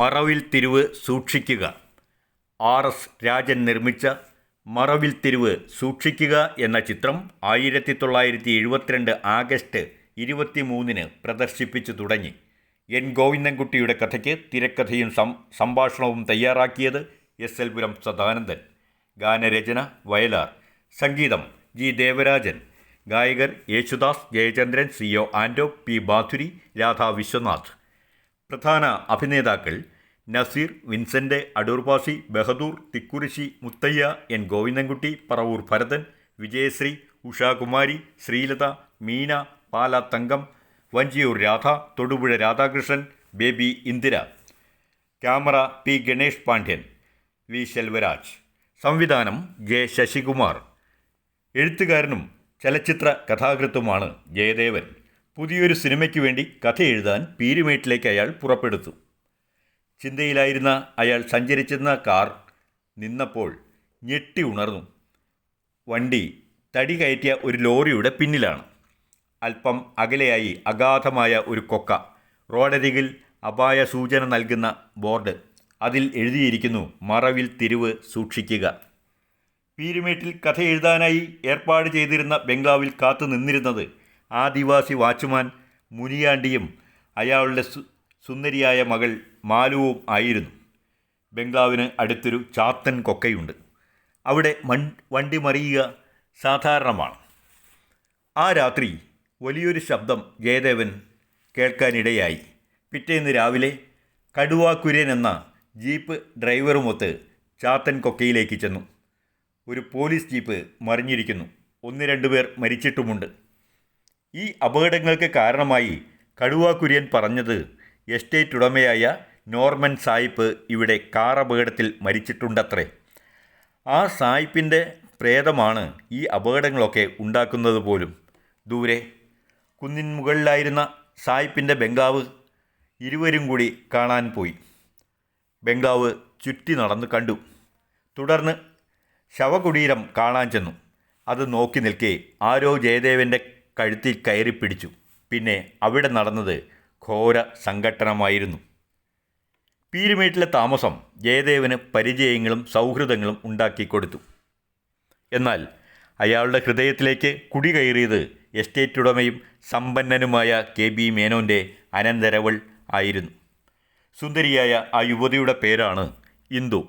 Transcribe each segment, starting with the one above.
മറവിൽ തിരിവ് സൂക്ഷിക്കുക. R S Rajan നിർമ്മിച്ച മറവിൽ തിരിവ് സൂക്ഷിക്കുക എന്ന ചിത്രം ആയിരത്തി തൊള്ളായിരത്തി എഴുപത്തിരണ്ട് ആഗസ്റ്റ് ഇരുപത്തി മൂന്നിന് പ്രദർശിപ്പിച്ചു തുടങ്ങി. എൻ ഗോവിന്ദൻകുട്ടിയുടെ കഥയ്ക്ക് തിരക്കഥയും സംഭാഷണവും തയ്യാറാക്കിയത് എസ് എൽ പുരം സദാനന്ദൻ. ഗാനരചന വയലാർ. സംഗീതം ജി ദേവരാജൻ. ഗായകർ Yesudas Jayachandran C O Anto P Bhaduri Radha Viswanath. പ്രധാന അഭിനേതാക്കൾ നസീർ വിൻസെന്റ് അടൂർവാസി Bahadur Thikkurissy Muthaiah N. Govindankutty Paravoor Bharathan Vijayasree Ushakumari Sreelatha Meena Pala Thankam Vanchiyoor Radha Thodupuzha Radhakrishnan baby Indira. Camera P. Ganesh Pandian. V. Selvaraj. സംവിധാനം ജെ ശശികുമാർ. എഴുത്തുകാരനും ചലച്ചിത്ര കഥാകൃത്തുമാണ് ജയദേവൻ. പുതിയൊരു സിനിമയ്ക്ക് വേണ്ടി കഥ എഴുതാൻ പീരുമേട്ടിലേക്ക് അയാൾ പുറപ്പെടുത്തു. ചിന്തയിലായിരുന്ന അയാൾ സഞ്ചരിച്ചിരുന്ന കാർ നിന്നപ്പോൾ ഞെട്ടി ഉണർന്നു. വണ്ടി തടി കയറ്റിയ ഒരു ലോറിയുടെ പിന്നിലാണ്. അല്പം അകലെയായി അഗാധമായ ഒരു കൊക്ക റോഡരികിൽ അപായ സൂചന നൽകുന്ന ബോർഡ്. അതിൽ എഴുതിയിരിക്കുന്നു മറവിൽ തിരിവ് സൂക്ഷിക്കുക. പീരുമേട്ടിൽ കഥ എഴുതാനായി ഏർപ്പാട് ചെയ്തിരുന്ന ബംഗ്ലാവിൽ കാത്തു നിന്നിരുന്നത് ആദിവാസി വാച്ച്മാൻ മുനിയാണ്ടിയും അയാളുടെ സുന്ദരിയായ മകൾ മാലുവും ആയിരുന്നു. ബംഗ്ലാവിന് അടുത്തൊരു ചാത്തൻ കൊക്കയുണ്ട്. അവിടെ മൺ വണ്ടി മറിയുക സാധാരണമാണ്. ആ രാത്രി വലിയൊരു ശബ്ദം ജയദേവൻ കേൾക്കാനിടയായി. പിറ്റേന്ന് രാവിലെ കടുവാക്കുര്യൻ എന്ന ജീപ്പ് ഡ്രൈവറുമൊത്ത് ചാത്തൻ കൊക്കയിലേക്ക് ചെന്നു. ഒരു പോലീസ് ജീപ്പ് മറിഞ്ഞിരിക്കുന്നു. ഒന്ന് രണ്ടുപേർ മരിച്ചിട്ടുമുണ്ട്. ഈ അപകടങ്ങൾക്ക് കാരണമായി കടുവാക്കുര്യൻ പറഞ്ഞത് എസ്റ്റേറ്റ് ഉടമയായ നോർമൻ സായിപ്പ് ഇവിടെ കാർ അപകടത്തിൽ മരിച്ചിട്ടുണ്ടത്രേ. ആ സായിപ്പിന്റെ പ്രേതമാണ് ഈ അപകടങ്ങളൊക്കെ ഉണ്ടാക്കുന്നത് പോലും. ദൂരെ. കുന്നിൻ മുകളിലായിരുന്ന സായിപ്പിന്റെ ബംഗ്ലാവ് ഇരുവരും കൂടി കാണാൻ പോയി. ബംഗാവ് ചുറ്റി നടന്ന് കണ്ടു. തുടർന്ന് ശവകുടീരം കാണാൻ ചെന്നു. അത് നോക്കി നിൽക്കേ ആരോ ജയദേവന്റെ കഴുത്തിൽ കയറി പിടിച്ചു. പിന്നെ അവിടെ നടന്നത് ഘോര സംഘട്ടനമായിരുന്നു. പീരുമേട്ടിലെ താമസം ജയദേവന് പരിചയങ്ങളും സൗഹൃദങ്ങളും ഉണ്ടാക്കിക്കൊടുത്തു എന്നാൽ അയാളുടെ ഹൃദയത്തിലേക്ക് കുടികയറിയത് എസ്റ്റേറ്റ് ഉടമയും സമ്പന്നനുമായ കെ ബി മേനോന്റെ അനന്തരവൾ ആയിരുന്നു. സുന്ദരിയായ ആ യുവതിയുടെ പേരാണ് ഇന്ദു.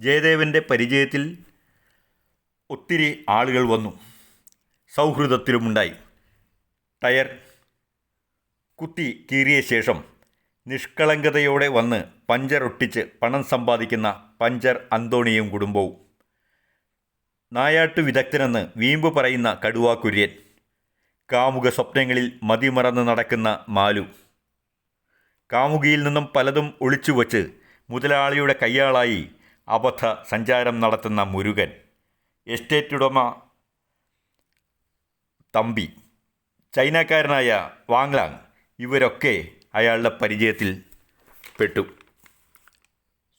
ജയദേവന്റെ പരിചയത്തിൽ ഒത്തിരി ആളുകൾ വന്നു. സൗഹൃദത്തിലുമുണ്ടായി. ടയർ കുത്തി കീറിയ ശേഷം നിഷ്കളങ്കതയോടെ വന്ന് പഞ്ചർ ഒട്ടിച്ച് പണം സമ്പാദിക്കുന്ന പഞ്ചർ അന്തോണിയും കുടുംബവും. നായാട്ടു വിദഗ്ധനെന്ന് വീമ്പ് പറയുന്ന കടുവാക്കുര്യൻ കാമുക സ്വപ്നങ്ങളിൽ മതിമറന്ന് നടക്കുന്ന മാലു. കാമുകിയിൽ നിന്നും പലതും ഒളിച്ചുവച്ച് മുതലാളിയുടെ കയ്യാളായി അബദ്ധ സഞ്ചാരം നടത്തുന്ന മുരുകൻ. എസ്റ്റേറ്റ് ഉടമ തമ്പി. ചൈനക്കാരനായ വാങ്ലാങ് ഇവരൊക്കെ അയാളുടെ പരിചയത്തിൽ പെട്ടു.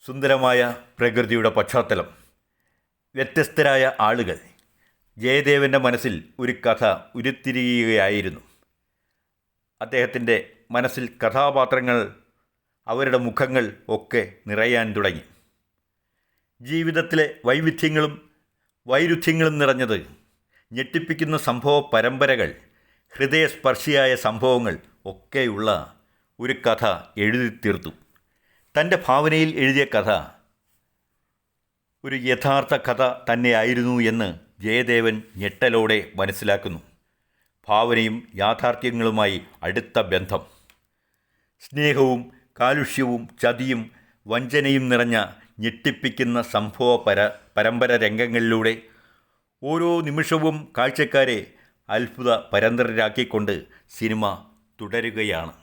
സുന്ദരമായ പ്രകൃതിയുടെ പശ്ചാത്തലം. വ്യത്യസ്തരായ ആളുകൾ. ജയദേവന്റെ മനസ്സിൽ ഒരു കഥ ഉരുത്തിരിയുകയായിരുന്നു. അദ്ദേഹത്തിന്റെ മനസ്സിൽ കഥാപാത്രങ്ങൾ അവരുടെ മുഖങ്ങൾ ഒക്കെ നിറയാൻ തുടങ്ങി. ജീവിതത്തിലെ വൈവിധ്യങ്ങളും വൈരുദ്ധ്യങ്ങളും നിറഞ്ഞത് ഞെട്ടിപ്പിക്കുന്ന സംഭവ പരമ്പരകൾ ഹൃദയസ്പർശിയായ സംഭവങ്ങൾ ഒക്കെയുള്ള ഒരു കഥ എഴുതി തീർത്തു. തന്റെ ഭാവനയിൽ എഴുതിയ കഥ ഒരു യഥാർത്ഥ കഥ തന്നെയായിരുന്നു എന്ന് ജയദേവൻ ഞെട്ടലോടെ മനസ്സിലാക്കുന്നു. ഭാവനയും യാഥാർത്ഥ്യങ്ങളുമായി അടുത്ത ബന്ധം. സ്നേഹവും കാലുഷ്യവും ചതിയും വഞ്ചനയും നിറഞ്ഞ ഞെട്ടിപ്പിക്കുന്ന സംഭവ പര പരമ്പര രംഗങ്ങളിലൂടെ ഓരോ നിമിഷവും കാഴ്ചക്കാരെ അത്ഭുത പരന്തരരാക്കിക്കൊണ്ട് സിനിമ തുടരുകയാണ്.